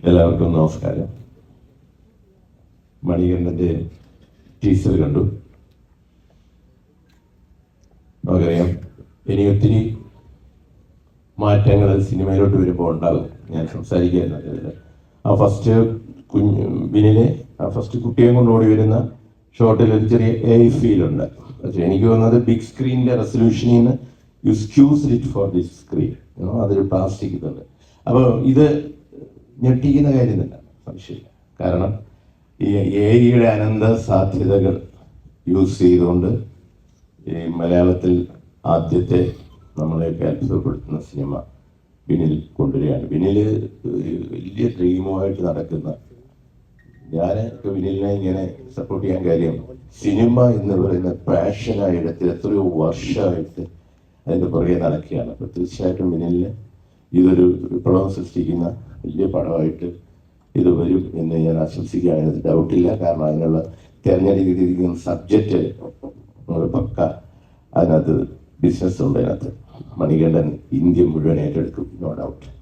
എല്ലാവർക്കും നമസ്കാരം. മണികണ്ഠന്റെ ടീച്ചർ കണ്ടു. നമുക്കറിയാം ഇനി ഒത്തിരി മാറ്റങ്ങൾ സിനിമയിലോട്ട് വരുമ്പോൾ ഉണ്ടാകും. ഞാൻ സംസാരിക്കുകയായിരുന്നു ആ ഫസ്റ്റ് കുഞ്ഞ് ബിനിലെ ആ ഫസ്റ്റ് കുട്ടിയെ കൊണ്ട് ഓടി വരുന്ന ഷോർട്ടിൽ ഒരു ചെറിയ എ ഫീൽ ഉണ്ട്. പക്ഷേ എനിക്ക് തോന്നുന്നത് ബിഗ് സ്ക്രീനിന്റെ റെസൊല്യൂഷനിൽ നിന്ന് you squeeze it for this screen അതൊരു പ്ലാസ്റ്റിക് ഇതുണ്ട്. അപ്പോൾ ഇത് ഞെട്ടിക്കുന്ന കാര്യമില്ല സംശയമില്ല. കാരണം ഈ ഏരിയുടെ അനന്ത സാധ്യതകൾ യൂസ് ചെയ്തുകൊണ്ട് ഈ മലയാളത്തിൽ ആദ്യത്തെ നമ്മളെയൊക്കെ അത്ഭുതപ്പെടുത്തുന്ന സിനിമ വിനിൽ കൊണ്ടുവരികയാണ്. വിനിൽ വലിയ ഡ്രീമുമായിട്ട് നടക്കുന്ന ഞാൻ വിനിലിനെ ഇങ്ങനെ സപ്പോർട്ട് ചെയ്യാൻ കാര്യം സിനിമ എന്ന് പറയുന്ന പാഷനായി എടുത്ത് എത്രയോ വർഷമായിട്ട് അതിന്റെ പുറകെ നടക്കുകയാണ്. അപ്പോൾ തീർച്ചയായിട്ടും വിനിലിന് ഇതൊരു വിപ്ലവം സൃഷ്ടിക്കുന്ന വലിയ പടമായിട്ട് ഇത് വരും എന്ന് ഞാൻ ആശംസിക്കുകയാണ്. അതിനകത്ത് ഡൗട്ടില്ല കാരണം അതിനുള്ള തിരഞ്ഞെടുത്തിരിക്കുന്ന സബ്ജക്റ്റ് പക്ക അതിനകത്ത് ബിസിനസ് ഉണ്ട്. അതിനകത്ത് മണികണ്ഠൻ ഇന്ത്യ മുഴുവൻ ഏറ്റെടുക്കും. No doubt